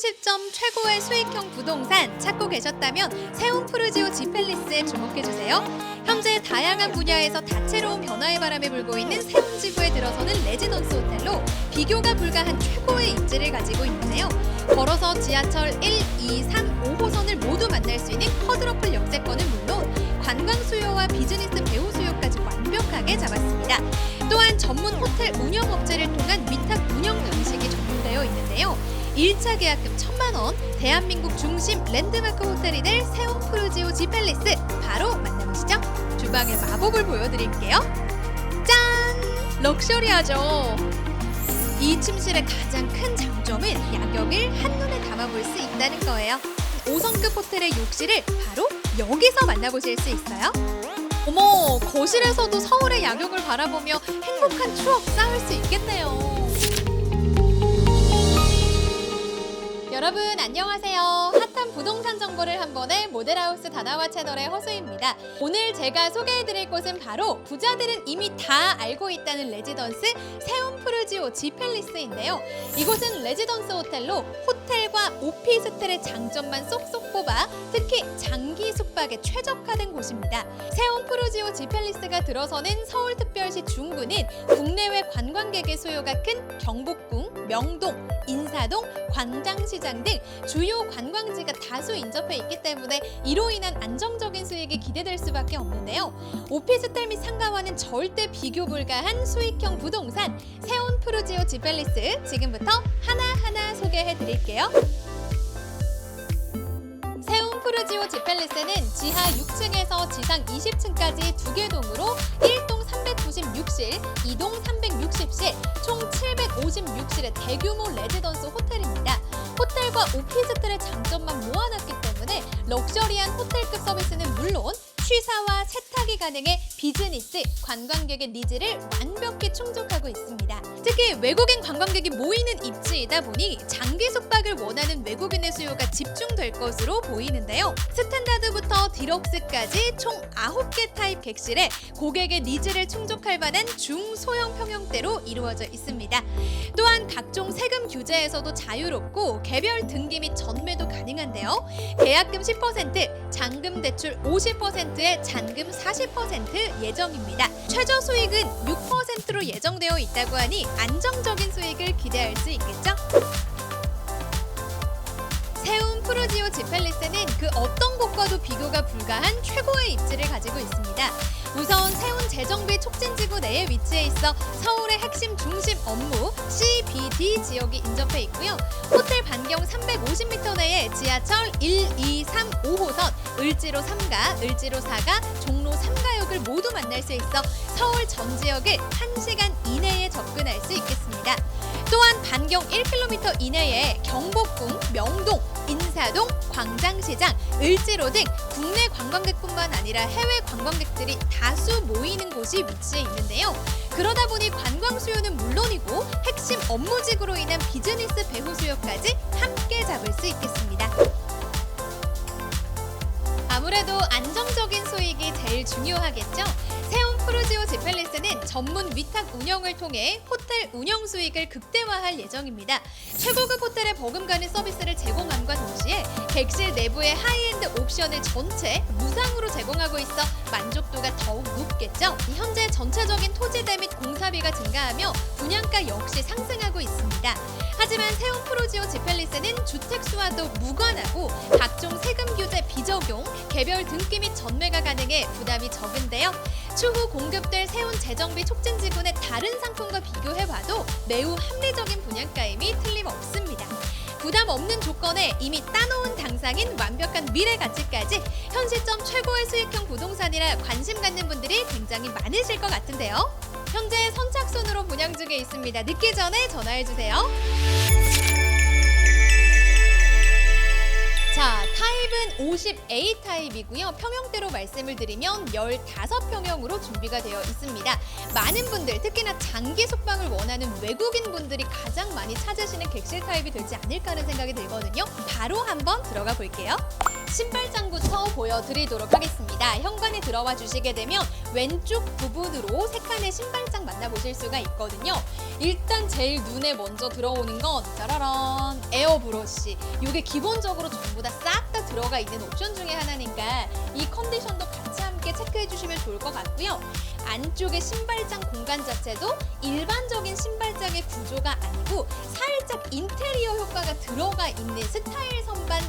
현실점 최고의 수익형 부동산 찾고 계셨다면 세운 푸르지오 지펠리스에 주목해 주세요. 현재 다양한 분야에서 다채로운 변화의 바람이 불고 있는 세운 지구에 들어서는 레지던스 호텔로 비교가 불가한 최고의 입지를 가지고 있는데요. 걸어서 지하철 1, 2, 3, 5호선을 모두 만날 수 있는 쿼드러플 역세권은 물론 관광 수요와 비즈니스 배우 수요까지 완벽하게 잡았습니다. 또한 전문 호텔 운영 업체를 통한 위탁 운영 방식이 적용되어 있는데요. 1차 계약금 1천만 원, 대한민국 중심 랜드마크 호텔이 될 세온 프루지오 지펠리스 바로 만나보시죠. 주방의 마법을 보여드릴게요. 짠! 럭셔리하죠. 이 침실의 가장 큰 장점은 야경을 한눈에 담아볼 수 있다는 거예요. 5성급 호텔의 욕실을 바로 여기서 만나보실 수 있어요. 어머, 거실에서도 서울의 야경을 바라보며 행복한 추억 쌓을 수 있겠네요. 여러분 안녕하세요. 핫한 부동산 정보를 한 번에 모델하우스 다나와 채널의 허수입니다. 오늘 제가 소개해드릴 곳은 바로 부자들은 이미 다 알고 있다는 레지던스 세운 푸르지오 지펠리스인데요. 이곳은 레지던스 호텔로 호텔과 오피스텔의 장점만 쏙쏙 뽑아 특히 장기 숙박에 최적화된 곳입니다. 세운 푸르지오 지펠리스가 들어서는 서울특별시 중구는 국내외 관광객의 수요가 큰 경복궁, 명동, 인사동, 광장시장 등 주요 관광지가 다수 인접해 있기 때문에 이로 인한 안정적인 수익이 기대될 수밖에 없는데요. 오피스텔 및 상가와는 절대 비교 불가한 수익형 부동산 세온 푸르지오 지펠리스 지금부터 하나하나 소개해 드릴게요. 세운 푸르지오 지펠리스는 지하 6층에서 지상 20층까지 두 개 동으로 1동 396실, 2동 360실, 총 756실의 대규모 레지던스 호텔입니다. 호텔과 오피스텔의 장점만 모아놨기 때문에 럭셔리한 호텔급 서비스는 물론 취사와 세탁이 가능해 비즈니스, 관광객의 니즈를 완벽히 충족하고 있습니다. 특히 외국인 관광객이 모이는 입지이다 보니 장기 숙박을 원하는 외국인의 수요가 집중될 것으로 보이는데요. 스탠다드부터 디럭스까지 총 9개 타입 객실에 고객의 니즈를 충족할 만한 중소형 평형대로 이루어져 있습니다. 또한 각종 세금 규제에서도 자유롭고 개별 등기 및 전매도 가능한데요. 계약금 10%, 잔금 대출 50%에 잔금 40% 예정입니다. 최저 수익은 6%로 예정되어 있다고 하니 안정적인 수익을 기대할 수 있겠죠? 세운 프로지오 지펠리스는 그 어떤 곳과도 비교가 불가한 최고의 입지를 가지고 있습니다. 우선 세운 재정비 촉진지구 내에 위치해 있어 서울의 핵심 중심 업무 CBD 지역이 인접해 있고요. 호텔 반경 350m 내에 지하철 1, 2, 3, 5호선, 을지로 3가, 을지로 4가, 종로 3가역을 모두 만날 수 있어 서울 전 지역을 1시간 반경 1km 이내에 경복궁, 명동, 인사동, 광장시장, 을지로 등 국내 관광객뿐만 아니라 해외 관광객들이 다수 모이는 곳이 위치해 있는데요. 그러다 보니 관광 수요는 물론이고 핵심 업무직으로 인한 비즈니스 배후 수요까지 함께 잡을 수 있겠습니다. 아무래도 안정적인 수익이 제일 중요하겠죠. 세운 프루지오 지펠리스는 전문 위탁 운영을 통해 호텔 운영 수익을 극대화할 예정입니다. 최고급 호텔에 버금가는 서비스를 제공함과 동시에 객실 내부의 하이엔드 옵션을 전체 무상으로 제공하고 있어 만족도가 더욱 높겠죠. 현재 전체적인 토지대 및 공사비가 증가하며 분양가 역시 상승하고 있습니다. 하지만 세운 프로지오 지펠리스는 주택 수와도 무관하고 각종 세금 규제 비적용, 개별 등기 및 전매가 가능해 부담이 적은데요. 추후 공급될 세운 재정비 촉진 지분의 다른 상품과 비교해봐도 매우 합리적인 분양가임 없는 조건에 이미 따놓은 당상인 완벽한 미래 가치까지 현 시점 최고의 수익형 부동산이라 관심 갖는 분들이 굉장히 많으실 것 같은데요. 현재 선착순으로 분양 중에 있습니다. 늦기 전에 전화해 주세요. 자, 타입은 50A 타입이고요. 평형대로 말씀을 드리면 15평형으로 준비가 되어 있습니다. 많은 분들, 특히나 장기 숙박을 원하는 외국인 분들이 가장 많이 찾으시는 객실 타입이 되지 않을까 하는 생각이 들거든요. 바로 한번 들어가 볼게요. 신발장부터 보여드리도록 하겠습니다. 현관에 들어와 주시게 되면 왼쪽 부분으로 세 칸의 신발장 만나보실 수가 있거든요. 일단 제일 눈에 먼저 들어오는 건 짜라란 에어 브러쉬. 이게 기본적으로 전부 다싹다 들어가 있는 옵션 중에 하나니까 이 컨디션도 같이 함께 체크해 주시면 좋을 것 같고요. 안쪽의 신발장 공간 자체도 일반적인 신발장의 구조가 아니고 살짝 인테리어 효과가 들어가 있는 스타일 선반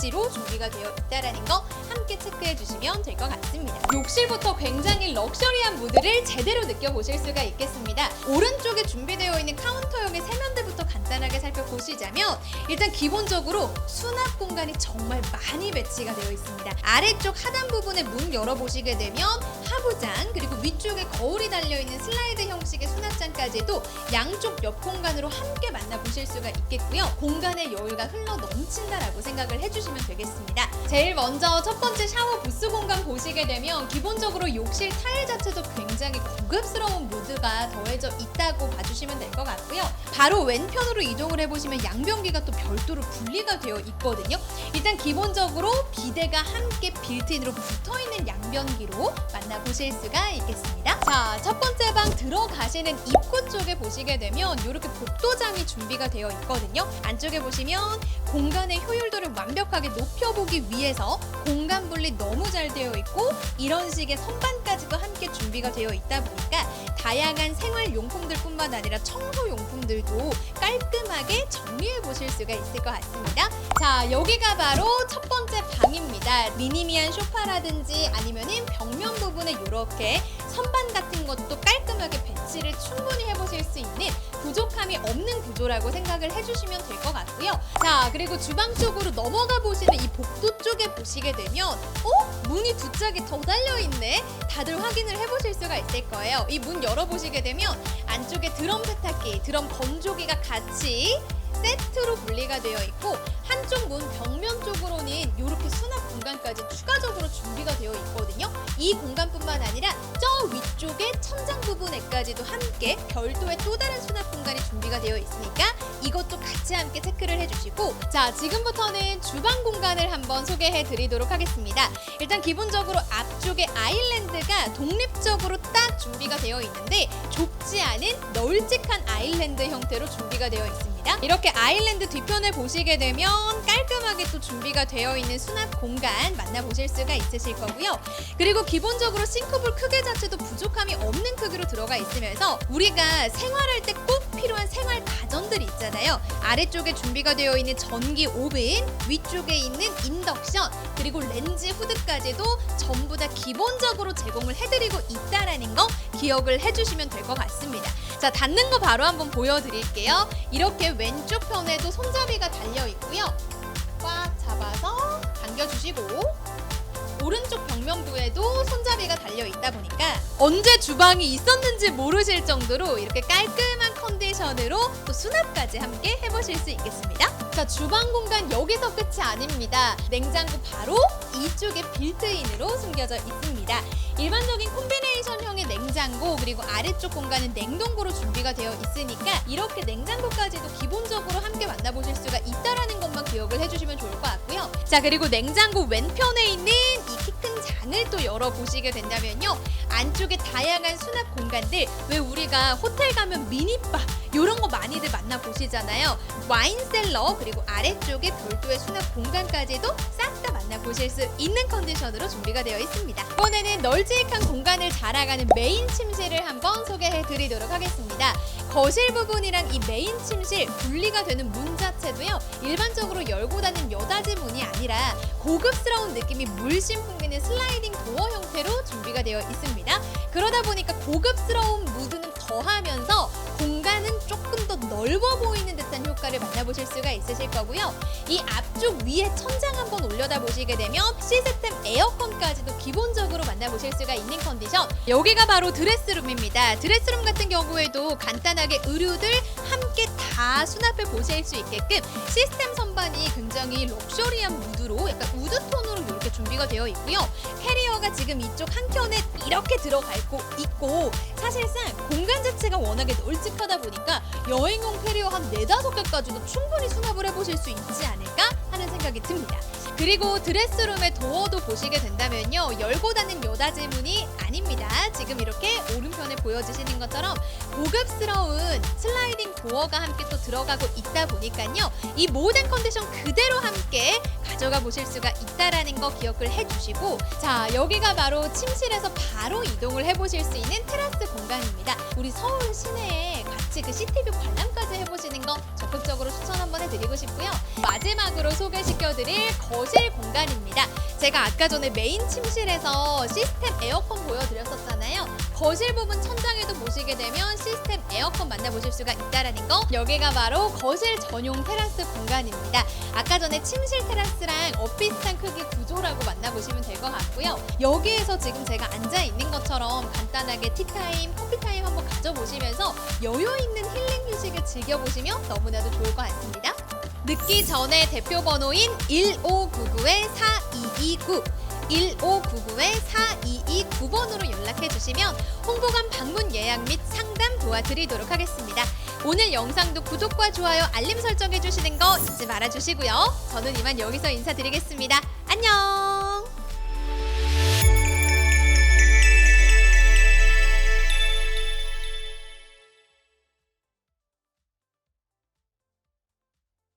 배치로 준비가 되어 있다라는 거 함께 체크해 주시면 될 것 같습니다. 욕실부터 굉장히 럭셔리한 무드를 제대로 느껴보실 수가 있겠습니다. 오른쪽에 준비되어 있는 카운터형의 세면대부터 간단하게 살펴보시자면 일단 기본적으로 수납 공간이 정말 많이 배치가 되어 있습니다. 아래쪽 하단 부분에 문 열어보시게 되면 하부장 그리고 위쪽에 거울이 달려있는 슬라이드 형식의 수납장까지도 양쪽 옆 공간으로 함께 만나보실 수가 있겠고요. 공간의 여유가 흘러 넘친다라고 생각을 해주시면 되겠습니다. 제일 먼저 첫 번째 샤워 부스 공간 보시게 되면 기본적으로 욕실 타일 자체도 굉장히 고급스러운 무드가 더해져 있다고 봐주시면 될 것 같고요. 바로 왼편으로 이동을 해보시면 양변기가 또 별도로 분리가 되어 있거든요. 일단 기본적으로 비데가 함께 빌트인으로 붙어있는 양변기로 만나보실 수가 있겠습니다. 자, 첫 번째 방 들어가시는 입구 쪽에 보시게 되면 이렇게 복도장이 준비가 되어 있거든요. 안쪽에 보시면 공간의 효율도를 완벽하게 높여보기 위해서 공간 분리 너무 잘 되어 있고 이런 식의 선반까지도 함께 준비가 되어 있다 보니까 다양한 생활 용품들뿐만 아니라 청소 용품들도 깔끔하게 정리해 보실 수가 있을 것 같습니다. 자, 여기가 바로 첫 번째 방입니다. 미니미한 소파라든지 아니면은 벽면 부분에 이렇게 선반 같은 것도 깔끔하게 배치를 충분히 해보실 수 있는 부족함이 없는 구조라고 생각을 해주시면 될 것 같고요. 자, 그리고 주방 쪽으로 넘어가 보시는 이 복도 쪽에 보시게 되면, 어? 문이 두 짝이 더 달려있네? 다들 확인을 해보실 수가 있을 거예요. 이 문 열어보시게 되면 안쪽에 드럼 세탁기, 드럼 건조기가 같이 세트로 분리가 되어 있고 한쪽 문 벽면 쪽으로는 이렇게 수납 공간까지 추가적으로 준비가 되어 있거든요. 이 공간뿐만 아니라 저 위쪽에 천장 부분에까지도 함께 별도의 또 다른 수납 공간이 준비가 되어 있으니까 이것도 같이 함께 체크를 해주시고 자 지금부터는 주방 공간을 한번 소개해 드리도록 하겠습니다. 일단 기본적으로 앞쪽에 아일랜드가 독립적으로 딱 준비가 되어 있는데 좁지 않은 널찍한 아일랜드 형태로 준비가 되어 있습니다. 이렇게 아일랜드 뒤편을 보시게 되면 깔끔하게 또 준비가 되어 있는 수납 공간 만나보실 수가 있으실 거고요. 그리고 기본적으로 싱크볼 크기 자체도 부족함이 없는 크기로 들어가 있으면서 우리가 생활할 때 꼭 필요한 생활 가전들이 있잖아요. 아래쪽에 준비가 되어 있는 전기 오븐, 위쪽에 있는 인덕션, 그리고 렌즈 후드까지도 전부 다 기본적으로 제공을 해드리고 있다라는 거 기억을 해주시면 될 것 같습니다. 자, 닫는 거 바로 한번 보여드릴게요. 이렇게 왼쪽 편에도 손잡이가 달려 있고요. 꽉 잡아서 당겨주시고 오른쪽 벽면부에도 손잡이가 달려 있다 보니까 언제 주방이 있었는지 모르실 정도로 이렇게 깔끔한 컨디션으로 또 수납까지 함께 해보실 수 있겠습니다. 자, 주방 공간 여기서 끝이 아닙니다. 냉장고 바로 이쪽에 빌트인으로 숨겨져 있습니다. 일반적인 콤비네이션형의 냉장고 그리고 아래쪽 공간은 냉동고로 준비가 되어 있으니까 이렇게 냉장고까지도 기본적으로 함께 만나보실 수가 있다라는 것만 기억을 해주시면 좋을 것 같고요. 자 그리고 냉장고 왼편에 있는 이 키 큰 장을 또 열어보시게 된다면요. 안쪽에 다양한 수납 공간들 왜 우리가 호텔 가면 미니바 이런 거 많이들 만나보시잖아요. 와인셀러 그리고 아래쪽에 별도의 수납 공간까지도 싹 다 만나보실 수 있는 컨디션으로 준비가 되어 있습니다. 이번에는 널찍한 공간을 자랑하는 메인 침실을 한번 소개해 드리도록 하겠습니다. 거실 부분이랑 이 메인 침실 분리가 되는 문 자체도요. 일반적으로 열고 닫는 여닫이 문이 아니라 고급스러운 느낌이 물씬 풍기는 슬라이딩 도어 형태로 준비가 되어 있습니다. 그러다 보니까 고급스러운 넓어 보이는 듯한 효과를 만나보실 수가 있으실 거고요. 이 앞쪽 위에 천장 한번 올려다 보시게 되면 시스템 에어컨까지도 기본적으로 만나보실 수가 있는 컨디션. 여기가 바로 드레스룸입니다. 드레스룸 같은 경우에도 간단하게 의류들 함께 다 수납해 보실 수 있게끔 시스템 선반이 굉장히 럭셔리한 무드로 약간 우드 톤으로 이렇게 준비가 되어 있고요. 캐리어가 지금 이쪽 한 켠에 이렇게 들어가 있고, 있고 사실상 공간 자체가 워낙에 널찍하다 보니까 여행용 캐리어 한 네다섯 개까지도 충분히 수납을 해보실 수 있지 않을까 하는 생각이 듭니다. 그리고 드레스룸의 도어도 보시게 된다면요. 열고 닫는 여닫이 문이 아닙니다. 지금 이렇게 오른편에 보여주시는 것처럼 고급스러운 슬라이딩 도어가 함께 또 들어가고 있다 보니까요. 이 모든 컨디션 그대로 함께 가져가 보실 수가 있다라는 거 기억을 해주시고 자 여기가 바로 침실에서 바로 이동을 해보실 수 있는 테라스 공간입니다. 우리 서울 시내에 같이 그 시티뷰 관람까지 해보시는 거 적극적으로 추천 한번 해드리고 싶고요. 마지막으로 소개시켜드릴 거실 공간입니다. 제가 아까 전에 메인 침실에서 시스템 에어컨 보여드렸었잖아요. 거실 부분 천장에도 보시게 되면 시스템 에어컨 만나보실 수가 있다라는 거. 여기가 바로 거실 전용 테라스 공간입니다. 아까 전에 침실 테라스랑 엇비슷한 크기 것 같고요. 여기에서 지금 제가 앉아 있는 것처럼 간단하게 티타임, 커피타임 한번 가져보시면서 여유 있는 힐링 휴식을 즐겨보시면 너무나도 좋을 것 같습니다. 늦기 전에 대표 번호인 1599-4229 1599-4229번으로 연락해 주시면 홍보관 방문 예약 및 상담 도와드리도록 하겠습니다. 오늘 영상도 구독과 좋아요, 알림 설정해 주시는 거 잊지 말아 주시고요. 저는 이만 여기서 인사드리겠습니다. 안녕!